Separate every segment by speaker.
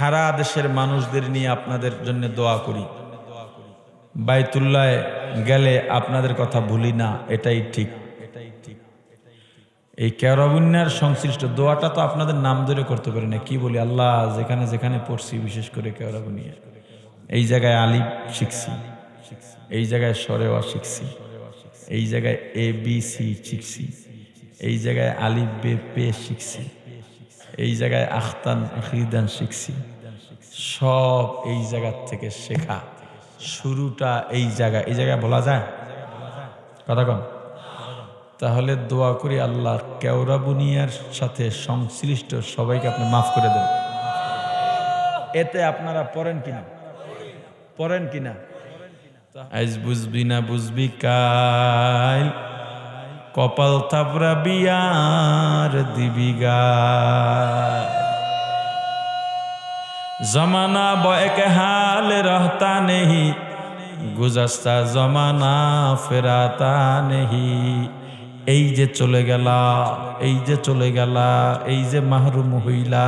Speaker 1: সারা দেশের মানুষদের নিয়ে আপনাদের জন্য দোয়া করি। বাইতুল্লায় গেলে আপনাদের কথা ভুলি না, এটাই ঠিক। এই কেরবিন্যার সংশ্লিষ্ট দোয়াটা তো আপনাদের নাম ধরে করতে পারি না, কি বলি? আল্লাহ যেখানে যেখানে পড়ছি, বিশেষ করে কেরবিনিয়া এই জায়গায় আলিফ শিখছি, এই জায়গায় সরেওয়া শিখছি, এই জায়গায় এ বি সি শিখছি, এই জায়গায় আলিফ বে পে শিখছি। এই জায়গায় আখতান আখিদান শিখছি। সব এই জায়গার থেকে শেখা। শুরুটা এই জায়গা এই জায়গায় বলা যায়? কথা কন তাহলে দোয়া করি আল্লাহ, কেওড়া বুনিয়ার সাথে সংশ্লিষ্ট সবাইকে আপনি মাফ করে দেন। এতে আপনারা পড়েন কিনা? পড়েন কিনা? আজ বুঝবি না বুঝবি কাল। কপাল থাপড়া বিয়ার দিবি গায় জমানা বয়ক হাল রহতা নেহি, গুজস্তা জমানা ফেরাতা নেহি। এই যে চলে গেলা, এই যে চলে গেলা, এই যে মাহরুম হইলা,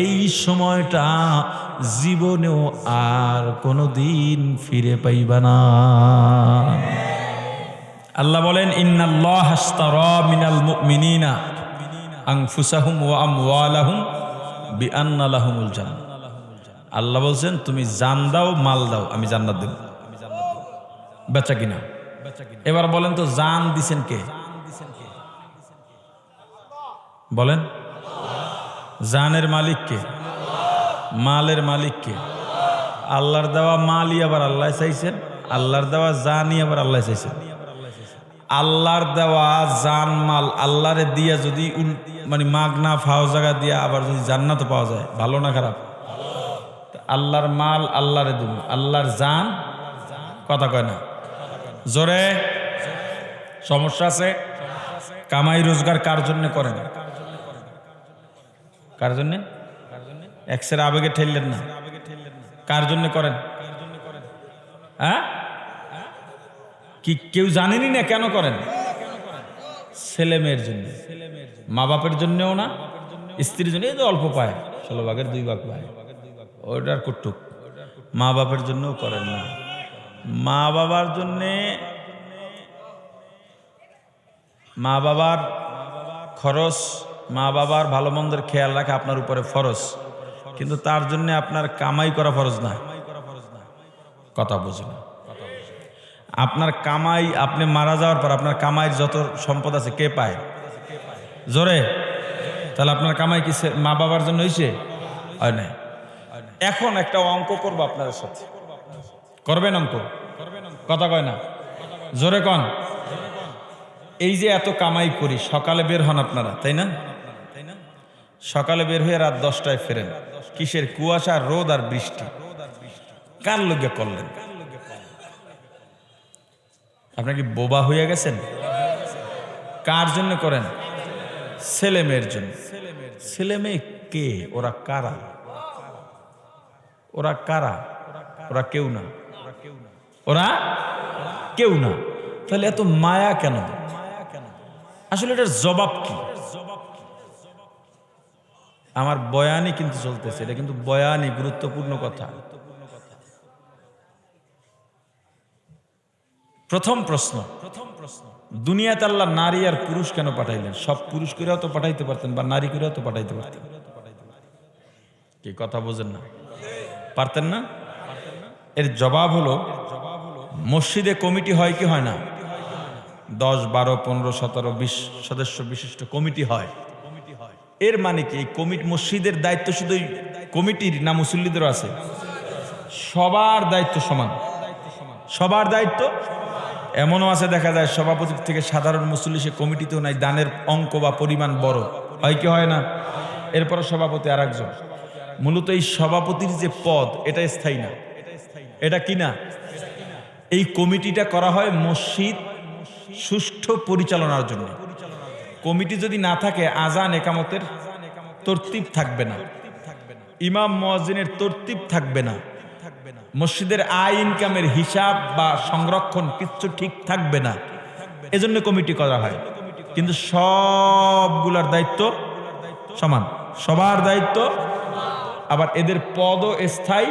Speaker 1: এই সময়টা জীবনেও আর কোনোদিন ফিরে পাইবা না। আল্লাহ বলেন মিনাল আল্লাহ বলছেন, তুমি জান দাও, মাল দাও, আমি জান্নাত দেব। বেচা কিনা? এবার বলেন তো, জান দিছেন কে? বলেন, জানের মালিক কে? মালের মালিক কে? আল্লাহর দেওয়া মালই আবার আল্লাহ চাইছেন, আল্লাহর দেওয়া জানই আবার আল্লাহ চাইছেন। আল্লাহর দেওয়া জান মাল আল্লাহরে দিয়া যদি মানে মাগনা ফাও জায়গা দিয়া আবার যদি জান্নাত পাওয়া যায়, ভালো না খারাপ? আল্লাহর মাল আল্লাহরে দিব আল্লাহর জান, কথা কয় না। জোরে? সমস্যা আছে? কামাই রোজগার কার জন্য করেন? কার জন্য? এক্সের আবেগে ঠেললেন না। কার জন্য করেন? হ্যাঁ? কি কেউ জানেনই না কেন করেন? ছেলে মেয়ের জন্য। মা বাপের জন্যও না, স্ত্রীর জন্য। এই তো অল্প পায়, ষোলো ভাগের দুই ভাগ পায়। ওইটার কুটুক মা বাপের জন্যও করেন না। মা বাবার জন্যে মা বাবার খরচ, মা বাবার ভালো মন্দের খেয়াল রাখা আপনার উপরে ফরজ। কিন্তু তার জন্য আপনার কামাই করা ফরজ না। কথা বুঝুন আপনার কামাই, আপনি মারা যাওয়ার পর আপনার কামাইয়ের যত সম্পদ আছে, কে পায়? জোরে? তাহলে আপনার কামাই কি মা বাবার জন্য হয়েছে হয় না এখন একটা অঙ্ক করব আপনার সাথে। করবেন অঙ্ক? কথা কয় না? জোরে কন। এই যে এত কামাই করি, সকালে বের হন আপনারা, তাই না? সকালে বের হয়ে রাত দশটায় ফেরেন। কিসের কুয়াশা, রোদ আর বৃষ্টি। কার লোকে করলেন? আপনার কি বোবা হয়ে গেছেন? কার জন্য করেন? ছেলে মেয়ের জন্য। ছেলে মেয়ে কে? ওরা কারা? ওরা কারা? ওরা কেউ না। ওরা কেউ না। তাহলে এত মায়া কেন? আসলে এটার জবাব কি? আমার বয়ানই কিন্তু চলতেছে। এটা কিন্তু বয়ানই, গুরুত্বপূর্ণ কথা। প্রথম প্রশ্ন প্রথম প্রশ্ন দুনিয়াতে আল্লাহ নারী আর পুরুষ কেন পাঠাইলেন? সব পুরুষ করেও তো পাঠাইতে পারতেন বা নারী করেও তো পাঠাইতে পারতেন। কি কথা বোঝেন না? পারতেন না? এর জবাব হলো, মসজিদে কমিটি হয় কি হয় না? দশ, বারো, পনেরো, সতেরো, বিশ সদস্য বিশিষ্ট কমিটি হয়। এর মানে কি? কমিটি, মসজিদের দায়িত্ব শুধু কমিটির না মুসল্লিদেরও আছে? সবার দায়িত্ব সমান। সবার দায়িত্ব এমনও আছে দেখা যায় সভাপতির থেকে সাধারণ মুসল্লি সে কমিটিতেও নাই, দানের অঙ্ক বা পরিমাণ বড়। হয় কি হয় না? এরপরে সভাপতি আর একজন মূলত এই সভাপতির যে পদ, এটা স্থায়ী না। এটা কি না? এই কমিটিটা করা হয় মসজিদ সুষ্ঠু পরিচালনার জন্য। কমিটি যদি না থাকে, আজান একামতের তরতিব থাকবে না। ইমাম মজিনের তরতিব থাকবে না। মসজিদের আয়, ইনকামের হিসাব বা সংরক্ষণ কিচ্ছু ঠিক থাকবে না। এজন্য কমিটি করা হয়। কিন্তু সবগুলার দায়িত্ব সমান। সবার দায়িত্ব আবার এদের পদও স্থায়ী।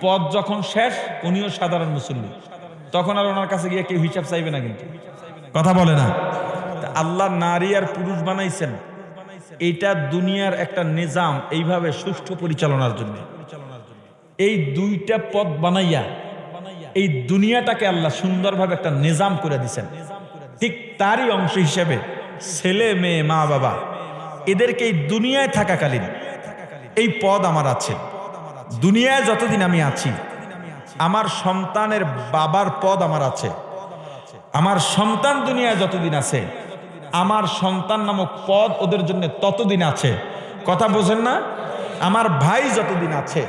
Speaker 1: পদ যখন শেষ, উনিও সাধারণ মুসল্লি। তখন আর ওনার কাছে গিয়ে কেউ হিসাব চাইবে না কিন্তু। কথা বলে না। আল্লাহ নারী আর পুরুষ বানাইছেন। এটা দুনিয়ার একটা নিজাম। এইভাবে সুষ্ঠু পরিচালনার জন্য। এই দুইটা পদ বানাইয়া এই দুনিয়াটাকে আল্লাহ সুন্দরভাবে একটা নিজাম করে দিছেন। ঠিক তারই অংশ হিসেবে ছেলে, মেয়ে, মা, বাবা, এদেরকে এই দুনিয়ায় থাকাকালীন এই পদ আমার আছে। দুনিয়ায় যতদিন আমি আছি, আমার সন্তানের বাবার পদ আমার আছে। আমার সন্তান দুনিয়ায় যতদিন আছে, আমার সন্তান নামক পদ ওদের জন্য ততদিন আছে। কথা বোঝেন না? আমার ভাই যতদিন আছে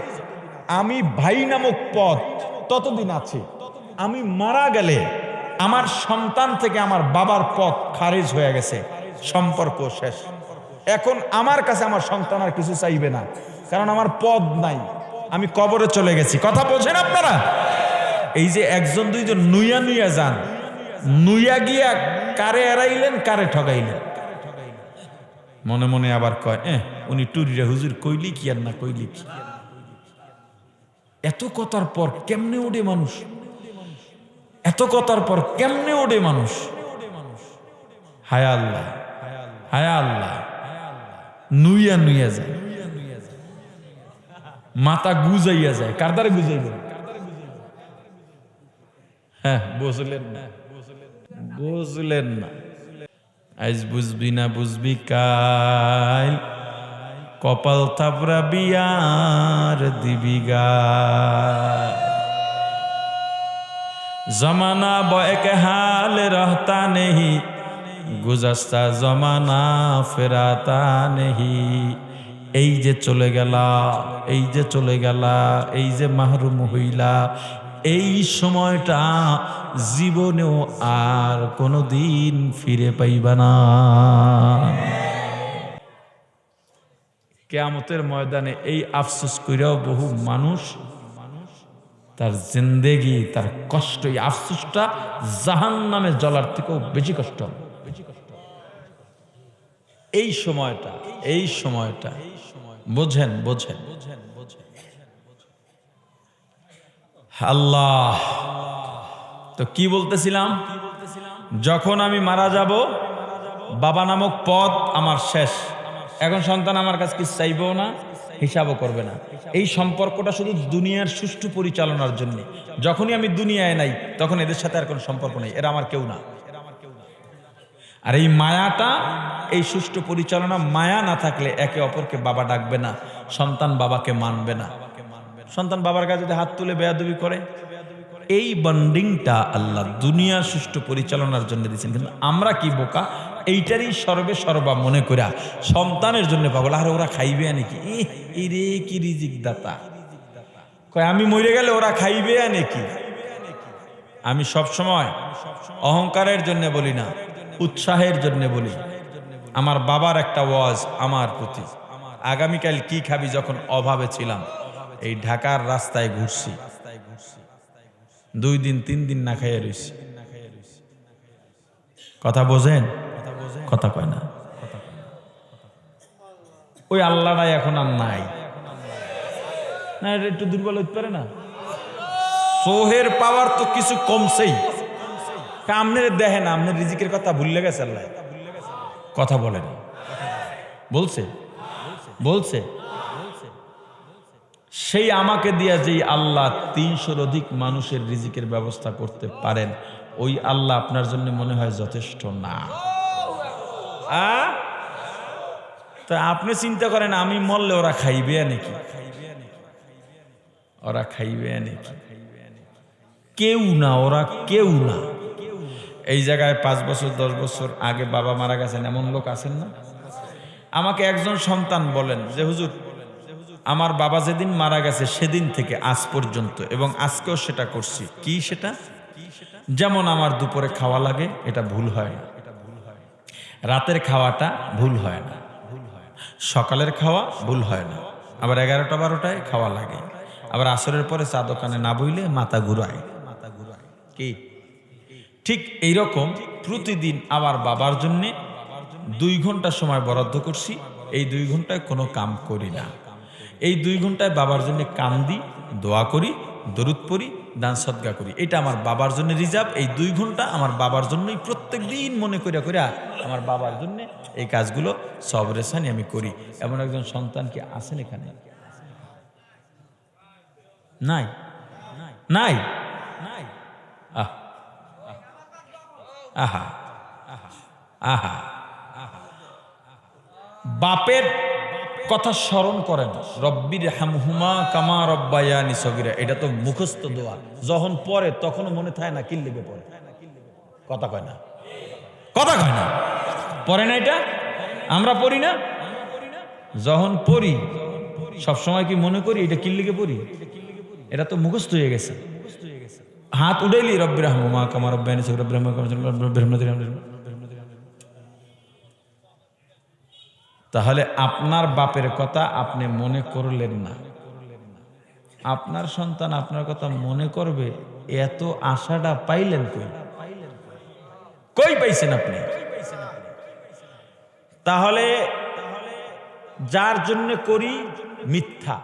Speaker 1: আমি ভাই নামক পদ ততদিন আছে। আমি মারা গেলে আমার সন্তান থেকে আমার বাবার পদ খারিজ হয়ে গেছে। সম্পর্ক শেষ। এখন আমার কাছে আমার সন্তান আর কিছু চাইবে না, কারণ আমার পদ নাই। আমি কবরে চলে গেছি। কথা বলছেন আপনারা? এই যে একজন, দুইজন নুইয়া নুইয়া যান। নুইয়া গিয়া কারে এড়াইলেন, কারে ঠগাইলেন? মনে মনে আবার কয় এ উনি টুরিরা হুজুর কইলি কি আর না কইলি কি? এত কথার পর কেমনে ওঠে মানুষ? এত কথার পর কেমনে ওঠে মানুষ? হায় আল্লাহ হায় আল্লাহ, নুইয়া নুইয়া যায়। মাথা গুজাইয়া যায়। কার দ্বারা গুজাইবে? হ্যাঁ বুঝলেন না। বুঝলেন না। আজ বুঝবি না বুঝবি কাল। কপাল থাপড়া বিয়ার দিবি জমানা বয়ক হাল রহতা নেহি, গুজস্তা জমানা ফেরাতা নেহি। এই যে চলে গেলা, এই যে চলে গেলা, এই যে মাহরুম হইলা, এই সময়টা জীবনেও আর কোনো দিন ফিরে পাইবা না। কেয়ামতের ময়দানে এই আফসোস কইরাও বহু মানুষ তার জিন্দেগি, তার কষ্ট, এই আফসোসটা জাহান নামে জ্বলার থেকেও বেশি কষ্ট। এই সময়টা এই সময়টা, বোঝেন বোঝেন। আল্লাহ, তো কি বলতেছিলাম? যখন আমি মারা যাব, বাবা নামক পদ আমার শেষ। এখন সন্তান আমার কাছে কিছু চাইবেও না? হিসাবও করবে না। এই সম্পর্কটা শুধু দুনিয়ার সুষ্ঠু পরিচালনার জন্য। যখনই আমি দুনিয়ায় নাই, তখন এদের সাথে আর কোনো সম্পর্ক নেই। এরা আমার কেউ না। আর এই মায়াটা, এই সুষ্ঠু পরিচালনা, মায়া না থাকলে একে অপরকে বাবা ডাকবে না, সন্তান বাবাকে মানবে না। সন্তান বাবার কাছে যদি হাত তুলে বেয়াদবি করে, এই বন্ডিংটা আল্লাহ দুনিয়ার সুষ্ঠু পরিচালনার জন্য দিয়েছেন। কিন্তু আমরা কি বোকা? এইটারই সর্বে সর্বা মনে করা সন্তানের জন্য পাগল। আর ওরা খাইবে নাকি এই রে কি রিজিক দাতা কয়, আমি মরে গেলে ওরা খাইবে নাকি আমি সব সময় অহংকারের জন্য বলি না, উৎসাহের জন্য বলি। আমার বাবার একটা ওয়াজ আমার প্রতি। আগামীকাল কি খাবি যখন অভাবে ছিলাম? এই ঢাকার রাস্তায় ঘুরছি। দুই দিন, তিন দিন না খাইয়ে রইছি। কথা বোঝেন? কথা কয় না। ওই আল্লাহটাই এখন আর নাই। না, এটা একটু দুর্বল হতে পারে না। সোহের পাওয়ার তো কিছু কমছেই। আপনার দেখেন আপনার রিজিকের কথা ভুললে গেছে আল্লাহ। কথা বলেন। বলছে? বলছে? সেই আমাকে দিয়া যেই আল্লাহ তিনশোর অধিক মানুষের রিজিকের ব্যবস্থা করতে পারেন, ওই আল্লাহ আপনার জন্য মনে হয় যথেষ্ট না। তা আপনি চিন্তা করেন, আমি মরলে ওরা খাইবে নাকি? ওরা খাইবে নাকি? কেউ না, ওরা কেউ না। এই জায়গায় পাঁচ বছর, দশ বছর আগে বাবা মারা গেছেন, এমন লোক আছেন না? আমাকে একজন সন্তান বলেন যে, হুজুর, আমার বাবা যেদিন মারা গেছে, সেদিন থেকে আজ পর্যন্ত এবং আজকেও সেটা করছি। কি সেটা? যেমন আমার দুপুরে খাওয়া লাগে, এটা ভুল হয় না। রাতের খাওয়াটা ভুল হয় না। সকালের খাওয়া ভুল হয় না। আবার এগারোটা, বারোটায় খাওয়া লাগে। আবার আসরের পরে চা দোকানে না বইলে মাথা ঘুরায়। মাথা ঘুরায় কি? ঠিক এইরকম প্রতিদিন আমার বাবার জন্যে দুই ঘণ্টা সময় বরাদ্দ করছি। এই দুই ঘন্টায় কোনো কাম করি না। এই দুই ঘন্টায় বাবার জন্য কান্দি, দোয়া করি, দরুদ পড়ি, দান সদ্গা করি। এটা আমার বাবার জন্য রিজার্ভ। এই দুই ঘণ্টা আমার বাবার জন্যই প্রত্যেক দিন মনে করিয়া করিয়া আমার বাবার জন্য এই কাজগুলো সব রেশানি আমি করি। এমন একজন সন্তান কি আছেন এখানে? নাই। নাই। নাই। আহা। আহা। বাপের কথা স্মরণ করেন। রব্বির হামহুমা কামা রব্বায়ানি সগিরা। এটা তো মুখস্থ দোয়া। যখন পরে তখনও মনে থাকে না কিল্লিবে পরে কথা কয় না। কথা কয় না। পরে না এটা? আমরা পড়ি না? যখন পড়ি সব সময় কি মনে করি? এটা কিল্লিকে পড়ি? এটা তো মুখস্থ হয়ে গেছে। হাত উড়াইলি রব্বির হামহুমা কামা রব্বায়ানি সগিরা ব্রহ্ম কামা তাহলে আপনার বাপের কথা আপনি মনে করলেন না। আপনার সন্তান আপনার কথা মনে করবে, এত আশাটা পাইলেন কই? কই পাইছেন আপনি? তাহলে যার জন্য করি মিথ্যা।